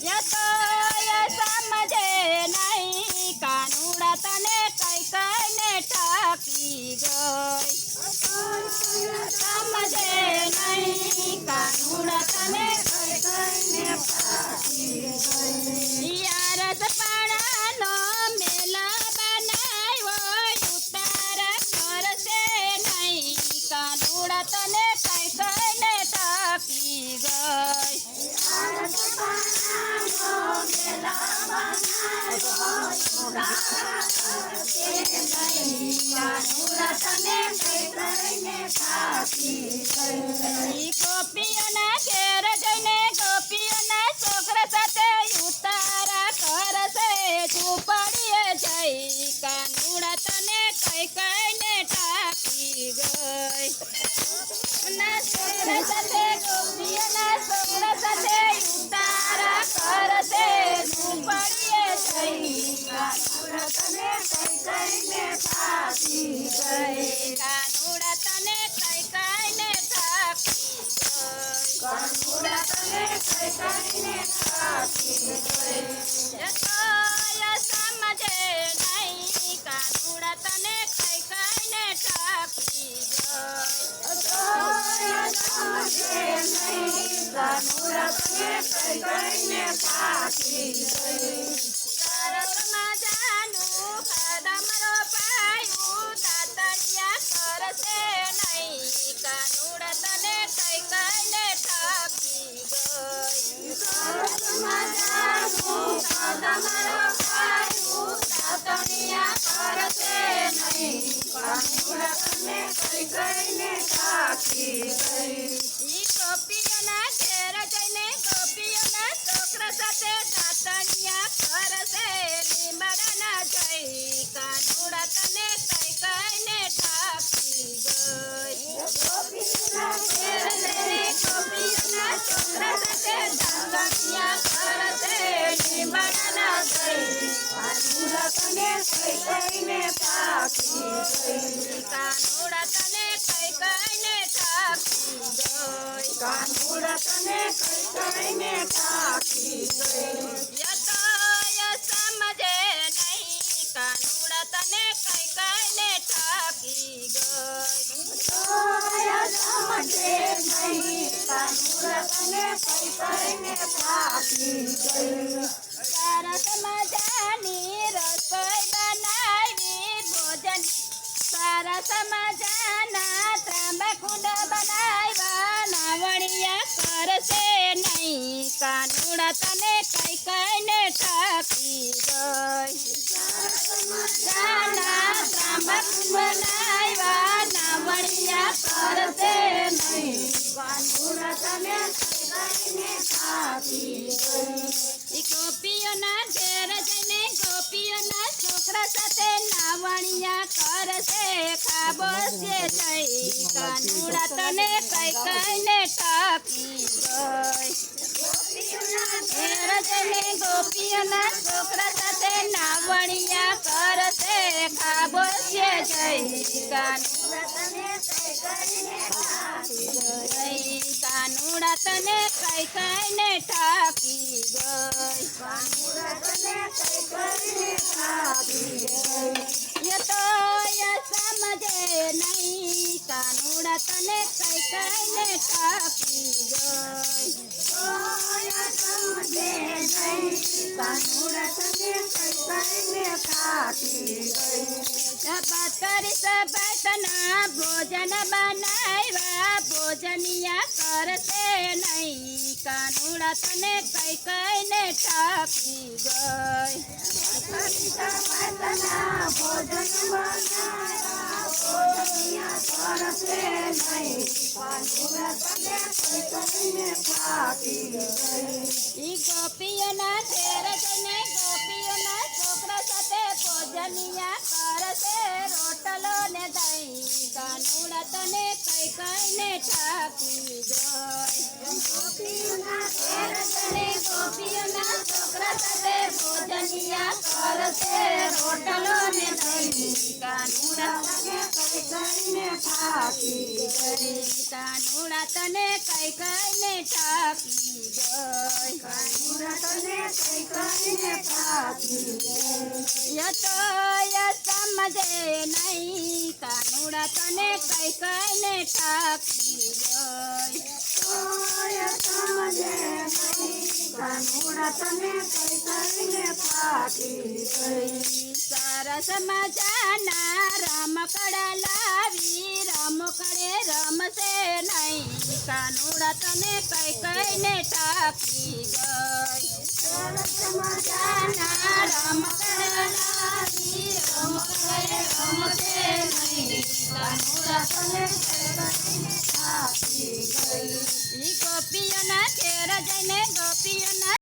યતો Stop. Kanuda તને કઈ કઈને ટાકી ગઈ યતોય સમજે નહીં કાનુડા તને કઈ કઈને ટાકી ગઈ સમજે નહીં કઈને ઠકી ગઈ. ઈ ગોપીઓના ઘેર જઈને ગોપીઓના છોકરા સાથે દાતણિયા કરશે. લીમડાના જઈ કાનુડા તને કઈ કઈને ઠાકી ગઈ. ગોપીઓના ઘેર જઈને ગોપીઓના છોકરા સાથે દાતણિયા કરશે. લીમડાના જઈ કાનુડા તને કઈ કઈને ઠાકી ગઈ. કાનુડા તને કઈને ઠાકી ગઈ. કાનુડા તને કઈ કઈને ગઈ. સરસ મજાની રસોઈ તને કઈ કઈને ટકી ગઈ. ગોપીઓના ઘેર જઈને ગોપીઓના છોકરા સાથે નાવણિયા કરશે. ખાબોશે જઈ કાનુડા તને કઈ કઈને ટકી ગઈ. ઘેર ગોપીઓના છોકરા સાથે નાવણિયા કરશે ખાબોશે જઈ કાનુડા તને કઈ કઈ ને ઠાકી ગઈ યતોય સમજે નહીં કાનુડા તને કઈ કઈ ને ઠાકી ગઈ. શપથ કરી સપતના ભોજન બનાવ્યા ભોજનિયા કરશે નહીં કાનુડા તને કઈ કઈને ઠાકી ગઈ ભોજન બનાવ્યા ભોજનિયા કરશે નહીં કાનુડા તને કઈ કઈને ઠાકી ગઈ ઈ ગોપીઓના ઘેર જઈને ગોપીઓના છોકરા સાથે ભોજનિયા કરશે રોટલો ને દહીં કાનુડા તને કઈ કઈને ઠાકી ગઈ ગોપીઓના ઘેર જઈને ગોપીઓના છોકરા સાથે ભોજનિયા કરશે રોટલો ને દહીં ઠાકી ગઈ. કાનુડા તને કઈ કઈને ટાકી ગઈ. કાનુડા તને કઈ કઈને પાકી ગઈ. ય તો ય સમજે નહીં. કાનુડા તને કઈ કઈને તોય સમજે मूर्तन सारा समाचार राम कड़ा लावी, राम कड़े, राम से नहीं। कानूड़ा तने कई कई ने टाकी गई। सारा समाचार राम कड़ा लावी, राम कड़े, राम से नहीं। कानूड़ा तने कई कई ने टाकी गई। गोपिया ना तेरा जने गोपिया